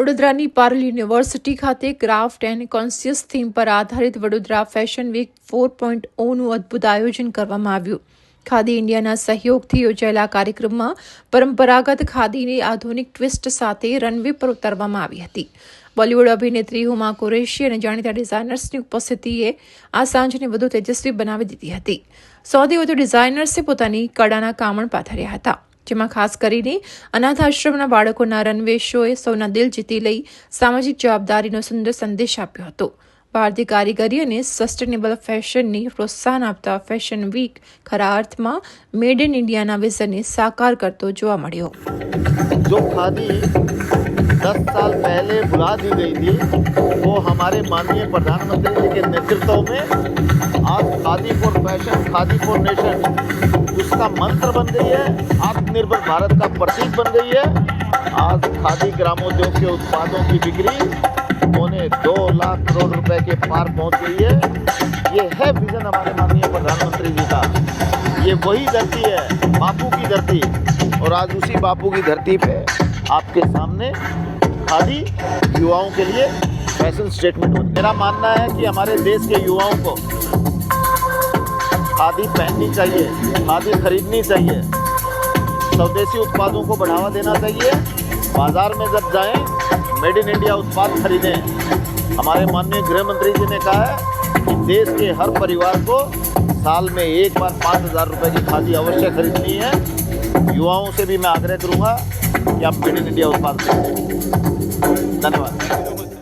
વડોદરાની પારલ યુનિવર્સિટી ખાતે craft and conscious theme પર આધારિત Vadodara fashion week four point ઓનું અદ્ભુત આયોજન કરવામાં આવ્યું ખાદી ઇન્ડિયાના સહયોગથી યોજાયેલા કાર્યક્રમમાં પરંપરાગત ખાદીની આધુનિક ટ્વિસ્ટ સાથે રનવે પર ઉતારવામાં આવી હતી બોલિવૂડ અભિનેત્રી હુમા કુરેશી અને જાણીતા ડિઝાઇનર્સની ઉપસ્થિતિએ આ સાંજને વધુ તેજસ્વી બનાવી દીધી હતી સૌથી વધુ ડિઝાઇનર્સે પોતાની કળાના કામણ પાથર્યા હતા જેમાં ખાસ કરીને અનાથ આશ્રમના બાળકોના રનવે શોએ સૌના દિલ જીતી લઈ સામાજિક જવાબદારીનો સુંદર સંદેશ આપ્યો હતો ભારતીય કારીગરી અને સસ્ટેનેબલ ફેશનને પ્રોત્સાહન આપતા ફેશન વીક ખરા અર્થમાં મેડ ઇન ઇન્ડિયાના વિઝનને સાકાર કરતો જોવા મળ્યો જો ખાદી દસ સાલ પહેલે ભુલા દી ગઈ હતી વો હમારે માનનીય પ્રધાનમંત્રી કે નેતૃત્વ મેં આજ khadi for fashion khadi for nation का मंत्र बन गई है आत्मनिर्भर भारत का प्रतीक बन गई है आज खादी ग्रामोद्योग के उत्पादों की बिक्री पौने दो लाख करोड़ रुपए के पार पहुंच गई है ये है विजन हमारे माननीय प्रधानमंत्री जी का ये वही धरती है बापू की धरती और आज उसी बापू की धरती पे आपके सामने खादी युवाओं के लिए फैशन स्टेटमेंट मेरा मानना है कि हमारे देश के युवाओं को खादी पहननी चाहिए खादी खरीदनी चाहिए स्वदेशी उत्पादों को बढ़ावा देना चाहिए बाजार में जब जाएं मेड इन इंडिया उत्पाद खरीदें हमारे माननीय गृह मंत्री जी ने कहा है कि देश के हर परिवार को साल में एक बार पाँच हज़ार रुपये की खादी अवश्य खरीदनी है युवाओं से भी मैं आग्रह करूँगा कि आप मेड इन इंडिया उत्पाद खरीदें धन्यवाद